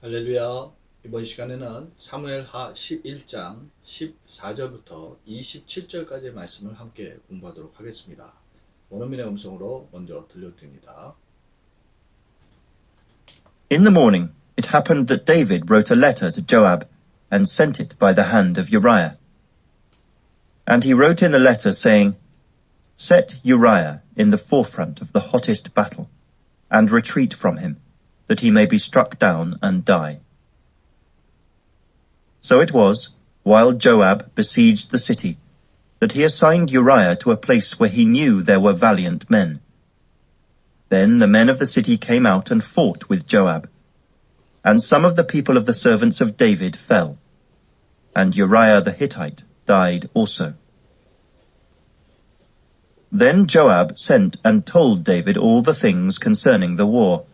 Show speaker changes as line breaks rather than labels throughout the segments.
할렐루야. 이번 시간에는 사무엘하 11장 14절부터 27절까지의 말씀을 함께 공부하도록 하겠습니다. 원어민의 음성으로 먼저 들려드립니다.
In the morning, it happened that David wrote a letter to Joab and sent it by the hand of Uriah. And he wrote in the letter saying, Set Uriah in the forefront of the hottest battle, and retreat from him, that he may be struck down and die. So it was, while Joab besieged the city, that he assigned Uriah to a place where he knew there were valiant men. Then the men of the city came out and fought with Joab. And some of the people of the servants of David fell. And Uriah the Hittite died also. Then Joab sent and told David all the things concerning the war,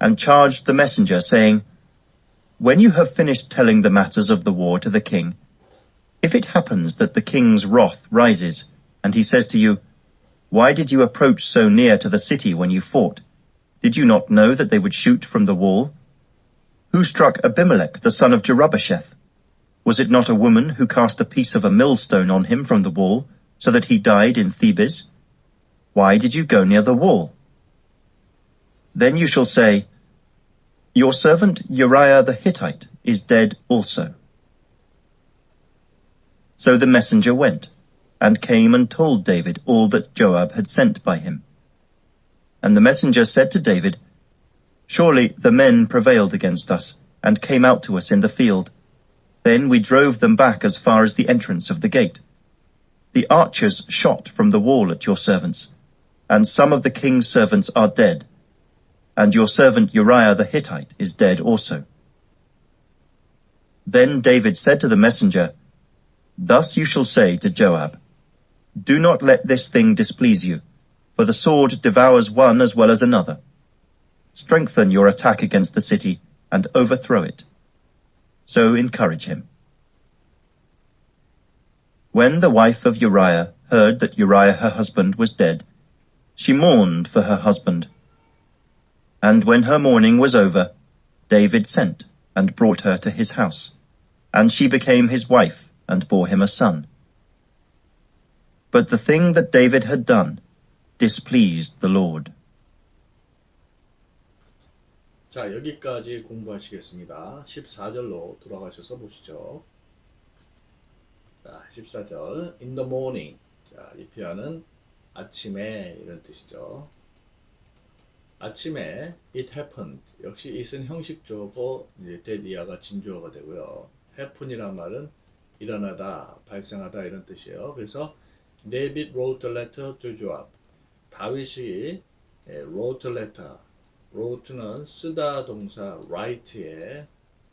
and charged the messenger, saying, When you have finished telling the matters of the war to the king, if it happens that the king's wrath rises, and he says to you, Why did you approach so near to the city when you fought? Did you not know that they would shoot from the wall? Who struck Abimelech the son of Jerubbesheth? Was it not a woman who cast a piece of a millstone on him from the wall, so that he died in Thebes? Why did you go near the wall? Then you shall say, Your servant Uriah the Hittite is dead also. So the messenger went, and came and told David all that Joab had sent by him. And the messenger said to David, Surely the men prevailed against us, and came out to us in the field. Then we drove them back as far as the entrance of the gate. The archers shot from the wall at your servants, and some of the king's servants are dead, and your servant Uriah the Hittite is dead also. Then David said to the messenger, Thus you shall say to Joab, Do not let this thing displease you, for the sword devours one as well as another. Strengthen your attack against the city, and overthrow it. So encourage him. When the wife of Uriah heard that Uriah her husband was dead, she mourned for her husband. And when her mourning was over, David sent and brought her to his house, and she became his wife and bore him a son. But the thing that David had done displeased the Lord.
자, 여기까지 공부하시겠습니다. 14절로 돌아가셔서 보시죠. 자, 14절. In the morning. 자, 이 표현은 아침에 이런 뜻이죠. 아침에 it happened. 역시 it은 형식주어고 이제 데디아가 진주어가 되고요. happen이란 말은 일어나다, 발생하다 이런 뜻이에요. 그래서 David wrote a letter to Joab. 다윗이 예, wrote a letter. wrote는 쓰다 동사 write의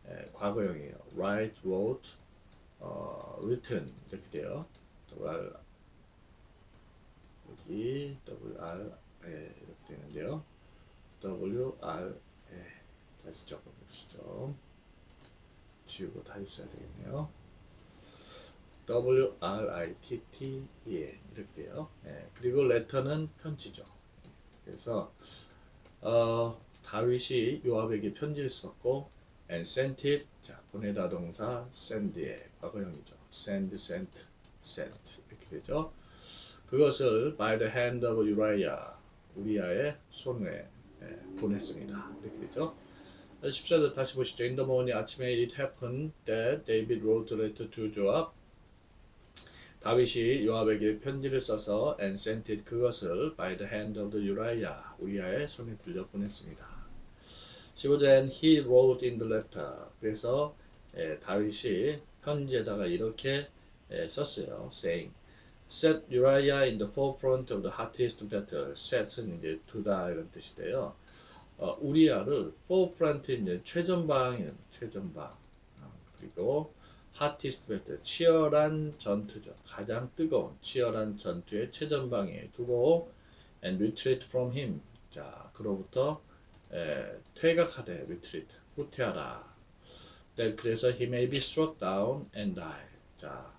예, 과거형이에요. write, wrote, 어, written 이렇게 돼요. WR 여기 WR 예, 이렇게 되는데요. WR 예, 다시 적어보시죠. 지우고 다시 써야 되겠네요. W R I T T E N 이렇게 돼요. 예, 그리고 레터는 편지죠. 그래서 어, 다윗이 요압에게 편지를 썼고 and sent it 자 보내다 동사 send의 과거형이죠. send, sent, sent 이렇게 되죠. 그것을 by the hand of Uriah 우리아의 손에 예, 보냈습니다. 이렇게 되죠. 14절 다시 보시죠. In the morning 아침에 it happened that David wrote a letter to Joab 다윗이 요압에게 편지를 써서 and sent it 그것을 by the hand of the Uriah 우리아의 손에 들려 보냈습니다. 15절 and he wrote in the letter 그래서 에, 다윗이 편지에다가 이렇게 에, 썼어요. saying set Uriah in the forefront of the hottest battle set은 이제 두다 이런 뜻인데요. 어, 우리아를 forefront 이제 최전방에 최전방 어, 그리고 hottest battle, 치열한 전투죠. 가장 뜨거운 치열한 전투의 최전방에 두고 and retreat from him. 자, 그로부터 에, 퇴각하되 retreat, 후퇴하라. 그래서 he may be struck down and die. 자,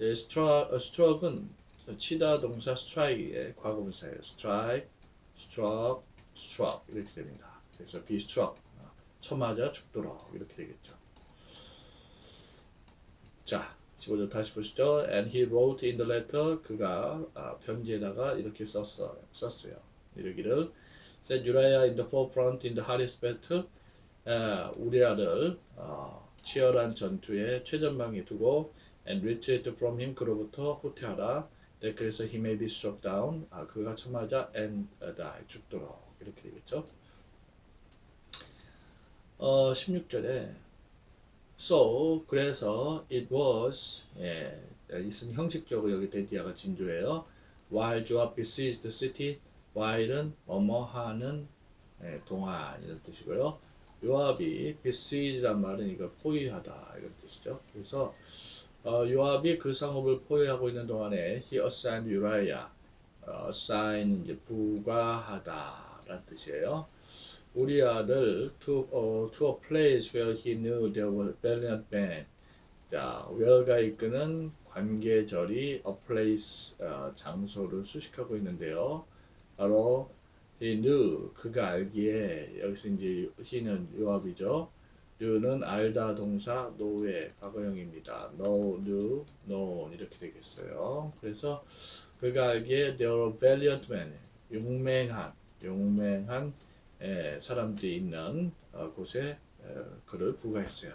예, struck, struck은 치다 동사 strike의 과거분사예요. strike, struck, struck 이렇게 됩니다. 그래서 be struck, 쳐맞아 죽도록 이렇게 되겠죠. 자, 15절 다시 보시죠. And he wrote in the letter 그가 아, 편지에다가 이렇게 썼어, 썼어요. 이러기를 said Uriah in the forefront in the hardest battle 아, 우리아를 어, 치열한 전투에 최전방에 두고 and retreat from him 그로부터 후퇴하라. 네, 그래서 he may be struck down. 아, 그가 쳐맞아 and die 죽도록 이렇게 되겠죠. 어, 16절에 So 그래서 it was 예, 이것은 형식적으로 여기 데디아가 진조예요. While Joab besieged the city, while은 뭐뭐하는 예, 동안 이런 뜻이고요. 요압이 besiege란 말은 이거 포위하다 이런 뜻이죠. 그래서 어, 요압이 그 상업을 포위하고 있는 동안에 he assigned Uriah, 어, assign 이제 부과하다라는 뜻이에요. 우리아를 to, 어, to a place where he knew there were valiant men. 자, where가 이끄는 관계절이 a place 어, 장소를 수식하고 있는데요. 바로 he knew 그가 알기에 여기서 이제 he는 요압이죠. Knew는 알다 동사 know의 과거형입니다. know, knew, known 이렇게 되겠어요. 그래서 그가 알기에 there were valiant men 용맹한 용맹한 에, 사람들이 있는 어, 곳에 어, 그를 부과했어요.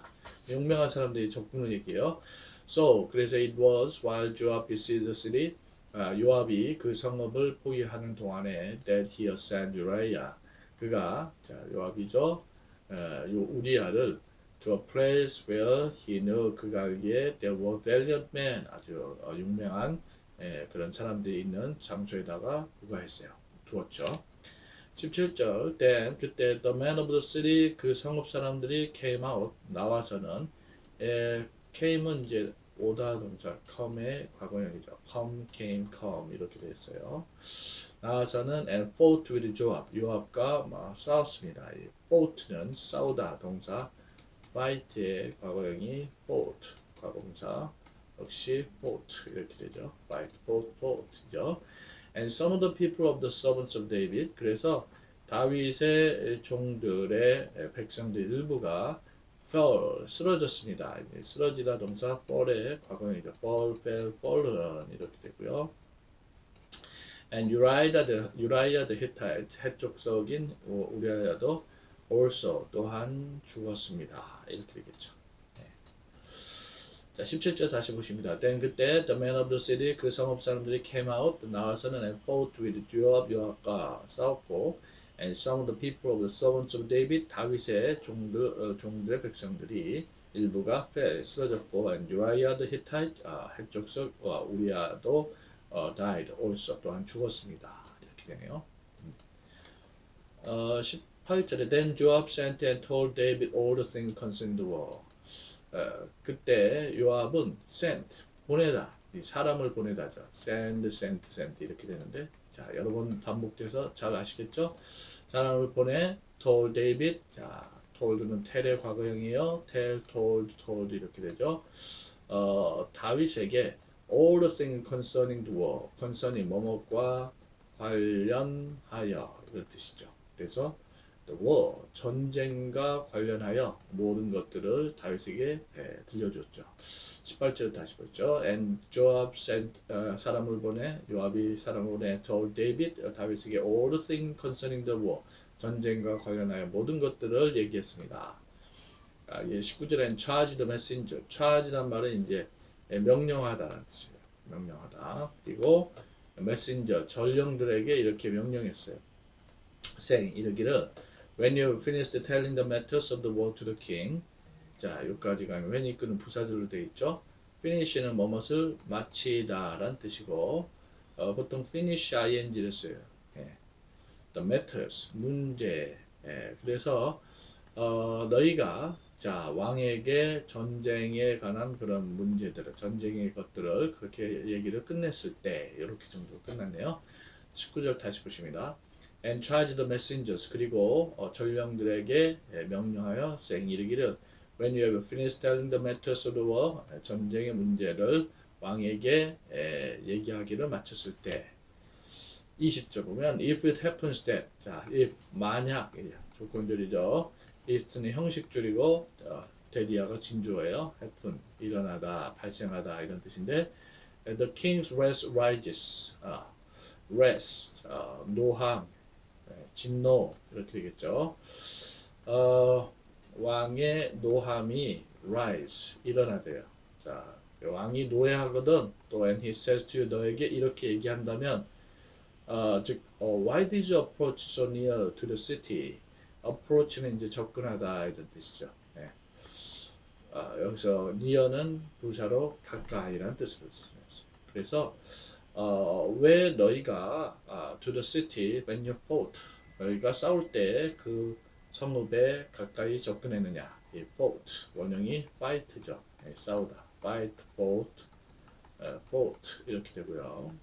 용맹한 사람들이 적군을 얘기해요. So 그래서 it was while Joab besieged the city 아, 요압이 그 성읍을 포위하는 동안에 that he assigned Uriah 그가 자 요압이죠. 어, 요 우리아를 to a place where he knew 그가 알기에 there were valiant men 아주 어, 유명한 예, 그런 사람들이 있는 장소에다가 부과했어요. 두었죠. 17절 then 그때 the man of the city 그 성읍 사람들이 came out 나와서는 예, came은 이제 오다 동사 come의 과거형이죠. come, came, come 이렇게 되어 있어요. 나와서는 and fought with Joab 요압과 막 싸웠습니다. 이 fought는 싸우다 동사 fight의 과거형이 fought 과거동사 역시 fought 이렇게 되죠. fight, fought, fought죠. And some of the people of the servants of David 그래서 다윗의 종들의 백성들 일부가 fell 쓰러졌습니다. 쓰러지다 동사 fall의 과거형이죠. fall, fell, fallen 이렇게 되고요. And Uriah the, Uriah the Hittite 해족석인 우리아야도 also 또한 죽었습니다. 이렇게 되겠죠. 네. 자, 17절 다시 보십니다. Then 그때 the men of the city 그 성읍 사람들이 came out 나와서는 and fought with Joab 요압과 싸웠고 and some of the people of the servants of David 다윗의 종들 어, 종들의 백성들이 일부가 fell 쓰러졌고 and Uriah the Hittite 아, 핵족석과 우리아도 어, died also 또한 죽었습니다. 이렇게 되네요. 음. 어, 18절에 Then Joab sent and told David all the things concerning the war. 어, 그때 요압은 sent 보내다 이 사람을 보내다죠. send, sent, sent 이렇게 되는데 자 여러 번 반복돼서 잘 아시겠죠? 사람을 보내 told David 자 told는 tell의 과거형이에요. tell, told, told 이렇게 되죠. 어, 다윗에게 all the things concerning the war concerning 뭐뭐과 관련하여 이런 뜻이죠. 그래서 war 전쟁과 관련하여 모든 것들을 다윗에게 예, 들려줬죠. 18절 다시 보죠. And Joab sent 어, 사람을 보내 요압이 사람을 보내 told David 어, 다윗에게 all the things concerning the war 전쟁과 관련하여 모든 것들을 얘기했습니다. 아, 예, 19절엔 charge the messenger. charge란 말은 이제 예, 명령하다라는 뜻이에요. 명령하다. 그리고 messenger 전령들에게 이렇게 명령했어요. saying 이르기를 When you finished telling the matters of the war to the king 자 여기까지 가면 when 이끄는 부사절로 되어 있죠. finish는 뭐뭇을 마치다란 뜻이고 어, 보통 finish ing를 써요. 예. the matters 문제 예. 그래서 어, 너희가 자 왕에게 전쟁에 관한 그런 문제들을 전쟁의 것들을 그렇게 얘기를 끝냈을 때 이렇게 정도 끝났네요. 19절 다시 보십니다. And charge the messengers 그리고 어, 전령들에게 예, 명령하여 saying 이르기를 When you have finished telling the matters of the war 예, 전쟁의 문제를 왕에게 예, 얘기하기를 마쳤을 때 20절 보면 if it happens that 자 if 만약 예, 조건들이죠 ist는 형식 줄이고 어, 데디아가 진주어예요. happen 일어나다, 발생하다 이런 뜻인데 the king's wrath rises. 아, rest 어, 노함, 예, 진노 이렇게 되겠죠. 어, 왕의 노함이 rise 일어나대요. 자, 왕이 노예하거든. 또 and he says to you 너에게 이렇게 얘기한다면 어, 즉 어, why did you approach so near to the city? approach는 이제 접근하다 이런 뜻이죠. 예. 아, 여기서 near는 부사로 가까이라는 뜻으로 쓰였어요. 그래서 어, 왜 너희가 아, to the city when you fought 너희가 싸울 때 그 성읍에 가까이 접근했느냐? 이 fought 원형이 fight죠. 예, 싸우다. fight, fought, 어, fought 이렇게 되고요.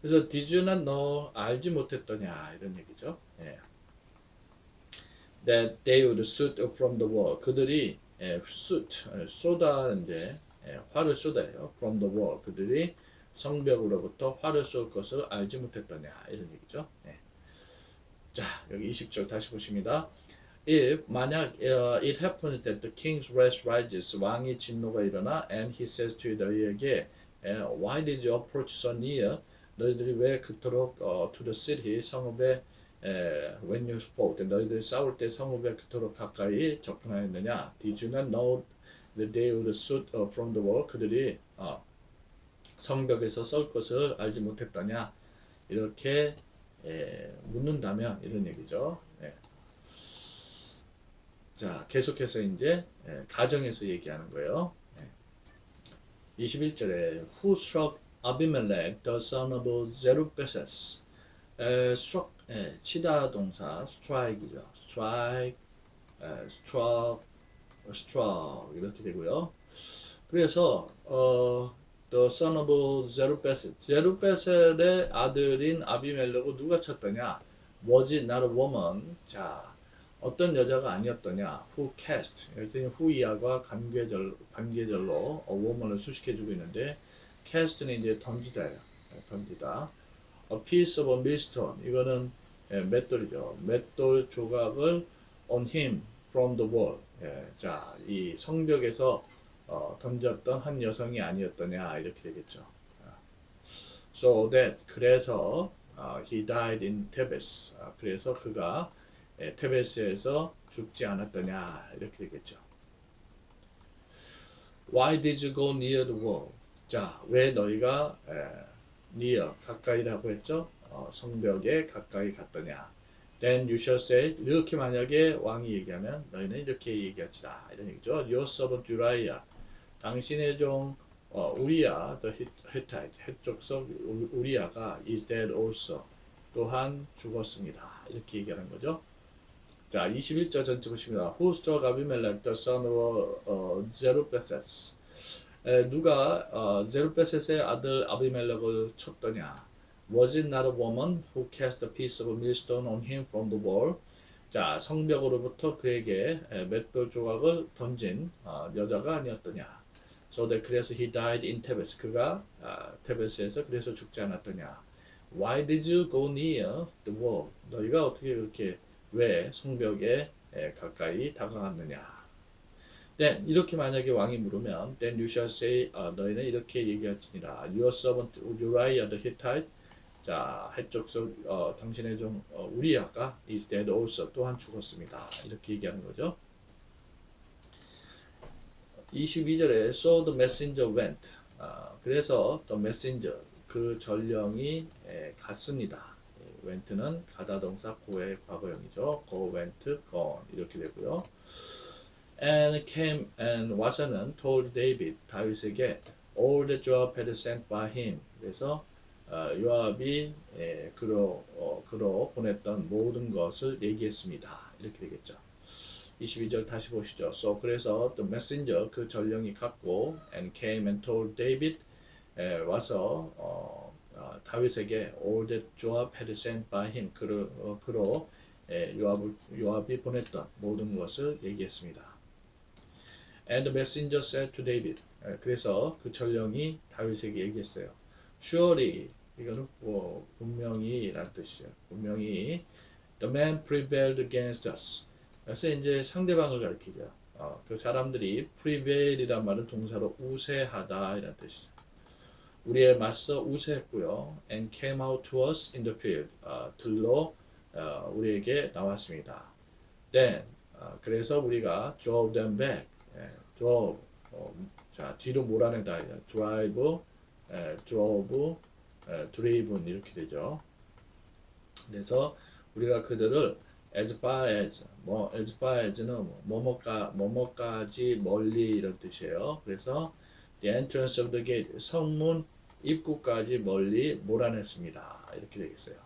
그래서 did you not know 알지 못했더냐 이런 얘기죠. 예. That they would shoot from the wall. 그들이 예, shoot 예, 쏟아는데 예, 활을 쏟아요. From the wall. 그들이 성벽으로부터 활을 쏠 것을 알지 못했더냐 이런 얘기죠. 예. 자 여기 20절 다시 보십니다. If 만약 uh, it happens that the king's wrath rises 왕의 진노가 일어나 and he says to 너희에게 eh, why did you approach so near 너희들이 왜 그토록 어, to the city 성읍에 에, when you fought 너희들이 싸울 때 성읍에 그토록 가까이 접근하였느냐 did you not know that they would shoot uh, from the wall 그들이 어, 성벽에서 쏠 것을 알지 못했더냐 이렇게 에, 묻는다면 이런 얘기죠. 예. 자 계속해서 이제 에, 가정에서 얘기하는 거예요. 예. 21절에 Who struck Abimelech the son of Zerubbabel? 에, struck 에, 치다 동사 strike이죠. strike, 에, struck, struck 이렇게 되고요. 그래서 어, the son of Zerubbabel, 제루베셀의 아들인 아비멜렉을 누가 쳤더냐? Was it not a woman? 자, 어떤 여자가 아니었더냐? Who cast? 여기서 후이야가 관계절, 관계절로 a woman을 수식해주고 있는데 cast는 이제 던지다예요. 던지다. A piece of a millstone. 이거는 예, 맷돌이죠. 맷돌 조각을 on him from the wall. 예, 자, 이 성벽에서 어, 던졌던 한 여성이 아니었더냐 이렇게 되겠죠. So that 그래서 어, he died in Tebes. 아, 그래서 그가 예, 테베스에서 죽지 않았더냐 이렇게 되겠죠. Why did you go near the wall? 자, 왜 너희가 에, near 가까이라고 했죠? 어, 성벽에 가까이 갔더냐? Then you shall say 이렇게 만약에 왕이 얘기하면 너희는 이렇게 얘기할지라 이런 얘기죠. Your servant Uriah 당신의 종 어, 우리야 the Hittite 해족속 우리야가 is dead also 또한 죽었습니다. 이렇게 얘기하는 거죠. 자, 21절 전체 보십니다. Who struck Abimelech the son of uh, Zerubbabel? 에, 누가 어, 제르베셋의 아들 아비멜렉을 쳤더냐? Was it not a woman who cast a piece of millstone on him from the wall? 자, 성벽으로부터 그에게 에, 맷돌 조각을 던진 어, 여자가 아니었더냐? So that 그래서 he died in Tebes. 그가 아, 테베스에서 그래서 죽지 않았더냐? Why did you go near the wall? 너희가 어떻게 그렇게 왜 성벽에 에, 가까이 다가갔느냐? Then 이렇게 만약에 왕이 물으면 then you shall say 아, 너희는 이렇게 얘기할지니라 your servant Uriah the Hittite 자 해적서 어, 당신의 종 어, 우리야가 is dead also 또한 죽었습니다 이렇게 얘기하는 거죠 22절에 so the messenger went 아, 그래서 the messenger 그 전령이 에, 갔습니다 예, went는 가다 동사 고의 과거형이죠 go went gone 이렇게 되고요 and came and 와서는 told David 다윗에게 all that Joab had sent by him 그래서 어, 요압이 예, 그로 어, 그로 보냈던 모든 것을 얘기했습니다 이렇게 되겠죠 22절 다시 보시죠 so 그래서 the messenger 그 전령이 갔고 and came and told David 예, 와서 어, 어, 다윗에게 all that Joab had sent by him 그로, 어, 그로 예, 요압, 요압이 보냈던 모든 것을 얘기했습니다 And the messenger said to David. 그래서 그 전령이 다윗에게 얘기했어요. Surely 이거는 뭐 분명히라는 뜻이죠. 분명히 the man prevailed against us. 그래서 이제 상대방을 가리키죠. 어, 그 사람들이 prevail이란 말은 동사로 우세하다 이런 뜻이죠. 우리에 맞서 우세했고요. and came out to us in the field. 어, 들로 어, 우리에게 나왔습니다. then 어, 그래서 우리가 drove them back. 예, drove 어, 자 뒤로 몰아내다 drive, 예, drove, 예, driven 이렇게 되죠. 그래서 우리가 그들을 as 뭐 뭐, 뭐뭐까 뭐뭐까지 멀리 이런 뜻이에요. 그래서 the entrance of the gate 성문 입구까지 멀리 몰아냈습니다. 이렇게 되겠어요.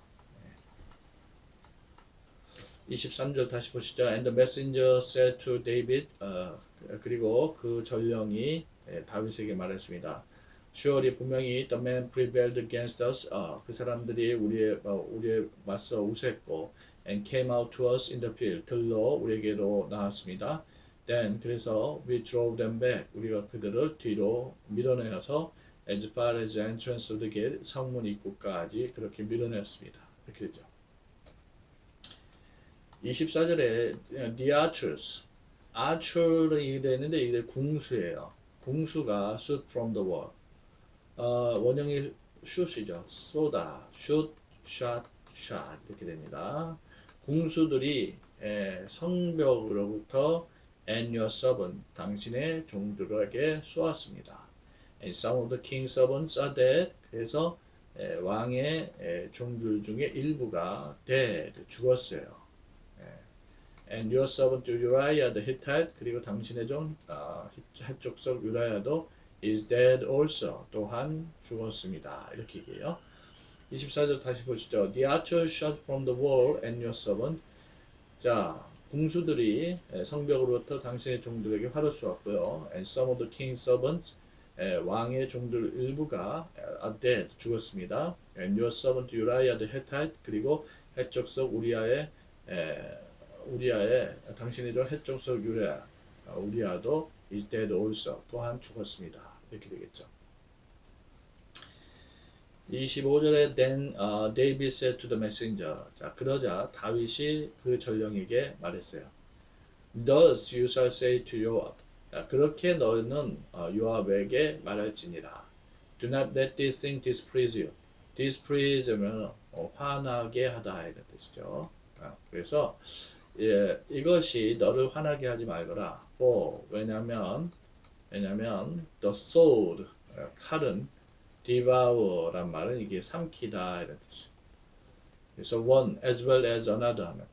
23절 다시 보시죠. And the messenger said to David, 어, 그리고 그 전령이 예, 다윗에게 말했습니다. Surely 분명히 the man prevailed against us. 어, 그 사람들이 우리의 어, 우리의 맞서 우세했고, and came out to us in the field. 들러 우리에게로 나왔습니다. Then 그래서 we drove them back. 우리가 그들을 뒤로 밀어내어서 as far as the entrance of the gate 성문 입구까지 그렇게 밀어냈습니다. 이렇게 되죠. 24절에 the archers, archer로 얘기되는데 이게 궁수예요. 궁수가 shoot from the wall. 어, 원형이 shoot이죠. 쏘다, shoot, shot, shot 이렇게 됩니다. 궁수들이 에, 성벽으로부터 and your servant 당신의 종들에게 쏘았습니다. And some of the king's servants are dead. 그래서 에, 왕의 에, 종들 중에 일부가 dead 죽었어요. And your servant Uriah the Hittite 그리고 당신의 종 아, 해족속 유라야도 is dead also 또한 죽었습니다. 이렇게 얘기해요. 24절 다시 보시죠. The archer shot from the wall and your servant. 자, 궁수들이 에, 성벽으로부터 당신의 종들에게 활을 쏘았고요. And some of the king's servants 에, 왕의 종들 일부가 에, are dead 죽었습니다. And your servant Uriah the Hittite 그리고 해족속 우리아의 에, 우리아의 종 해족속 유레아 우리아도 is dead also 또한 죽었습니다. 이렇게 되겠죠. 25절에 then uh, David said to the messenger 자 그러자 다윗이 그 전령에게 말했어요. Thus you shall say to Joab 자, 그렇게 너는 어, 요압에게 말할지니라. Do not let this thing displease you. displease면 어, 화나게 하다 이런 뜻이죠. 아, 그래서 예, 이것이 너를 화나게 하지 말거라. for 왜냐면 왜냐면 the sword 어, 칼은 devour란 말은 이게 삼키다 이런 뜻이에요. 그래서 one as well as another 하면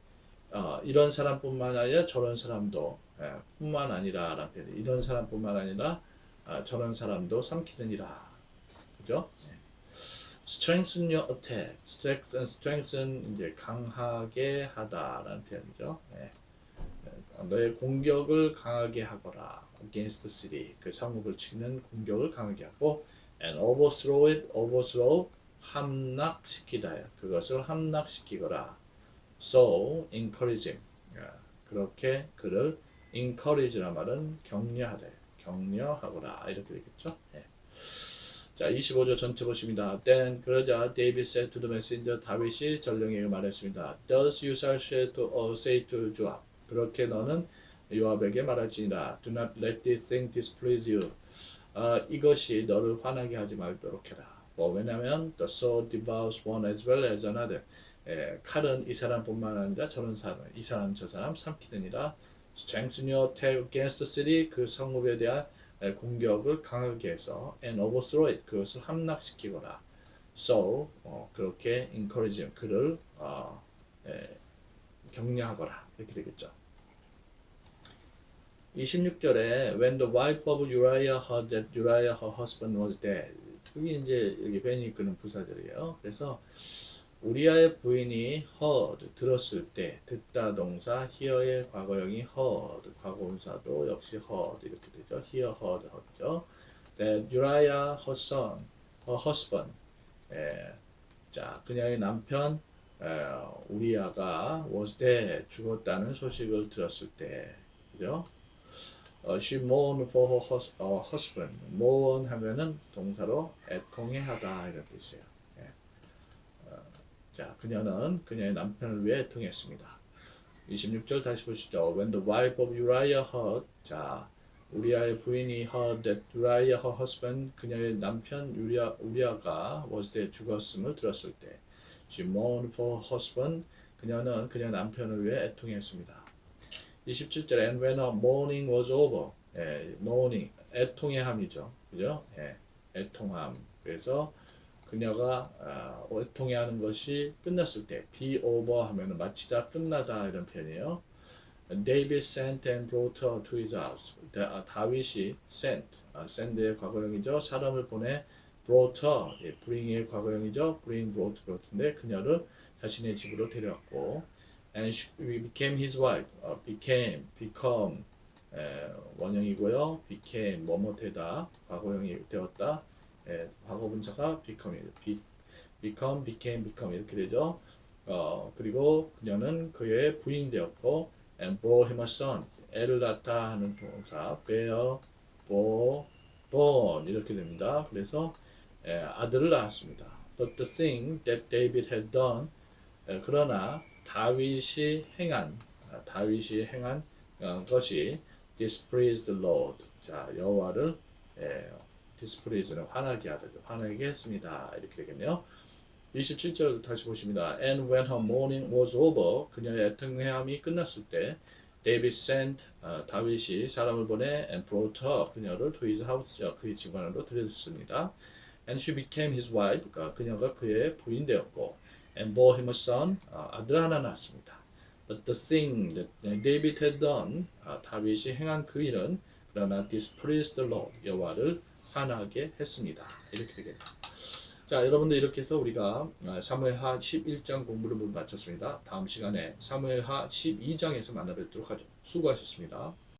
어, 이런 사람뿐만 아니라 저런 사람도 예, 뿐만 아니라 라는 표현 이런 사람뿐만 아니라 아, 저런 사람도 삼키느니라 그죠? 예. strengthen your attack strengthen, strengthen 이제 강하게 하다라는 표현이죠 예. 예, 너의 공격을 강하게 하거라 against the city 그 성읍을 치는 공격을 강하게 하고 and overthrow it overthrow 함락시키다 그것을 함락시키거라 so encourage him 예, 그렇게 그를 encourage란 말은 격려하다 격려하거라 이렇게 되겠죠 예. 자 25절 전체 보십니다 then 그러자 David said to the messenger 다윗이 전령에게 말했습니다 thus you shall say to, uh, say to Joab 그렇게 너는 요압에게 말할지니라 do not let this thing displease you 어, 이것이 너를 화나게 하지 말도록 해라. 뭐 왜냐하면 the sword devours one as well as another. 에, 칼은 이 사람뿐만 아니라 저런 사람, 이 사람 저 사람 삼키느니라. strengthen your attack against the city 그 성읍에 대한 에, 공격을 강하게 해서 and overthrow it 그것을 함락시키거라. so 어, 그렇게 encourage him 그를 어, 에, 격려하거라 이렇게 되겠죠. 26절에 when the wife of Uriah that Uriah her husband was dead 그게 이제 여기 벤이 끄는 부사절이에요. 그래서 우리아의 부인이 heard 들었을 때 듣다 동사 hear의 과거형이 heard 과거분사도 역시 heard 이렇게 되죠. hear heard 하죠. that Uriah her son her husband 예, 자 그녀의 남편 에, 우리아가 was dead 죽었다는 소식을 들었을 때 그죠? 어, she mourned for her hus, 어, husband. mourn 하면은 동사로 애통해 하다 이런 뜻이에요. 예. 어, 자, 그녀는 그녀의 남편을 위해 애통했습니다. 26절 다시 보시죠. When the wife of Uriah heard, 자, 우리아의 부인이 heard that Uriah, her husband, 그녀의 남편 우리아, 우리아가 was dead, 죽었음을 들었을 때, she mourned for her husband, 그녀는 그녀 남편을 위해 애통했습니다. 27절 and when her mourning was over, 예, mourning, 애통의 함이죠. 그죠? 예, 애통함. 그래서 그녀가 아, 애통해하는 것이 끝났을 때 be over 하면은 마치다 끝나다 이런 표현이에요. David sent and brought her to his house. 다, 아, 다윗이 sent, 아, send의 과거형이죠. 사람을 보내 brought her, 예, bring의 과거형이죠. bring, brought, brought인데 그녀를 자신의 집으로 데려왔고 and she became his wife. 어, became, become 에, 원형이고요. became 뭐뭐 되다 과거형이 되었다. 예, 과거 분사가 become이에요. be, become, became, become 이렇게 되죠. 어, 그리고 그녀는 그의 부인이 되었고 and bore him a son. 애를 낳다 하는 동사 bear, bore, born 이렇게 됩니다. 그래서 예, 아들을 낳았습니다. But the thing that David had done 예, 그러나 다윗이 행한 아, 다윗이 행한 어, 것이 displeased the Lord. 자 여호와를 예, displease는 화나게 하다죠. 화나게 했습니다. 이렇게 되겠네요. 27절 다시 보십니다. And when her mourning was over, 그녀의 애통함이 끝났을 때, David sent, 어, 다윗이 사람을 보내 and brought her, 그녀를 to his house, 그의 집안으로 들였습니다. And she became his wife, 그러니까 그녀가 그의 부인 되었고, and bore him a son, 어, 아들 하나 낳았습니다. But the thing that David had done, 아, 다윗이 행한 그 일은 그러나 displeased the Lord, 여호와를 화나게 했습니다. 이렇게 되겠네요. 자, 여러분들 이렇게 해서 우리가 아, 사무엘하 11장 공부를 모두 마쳤습니다. 다음 시간에 사무엘하 12장에서 만나 뵙도록 하죠. 수고하셨습니다.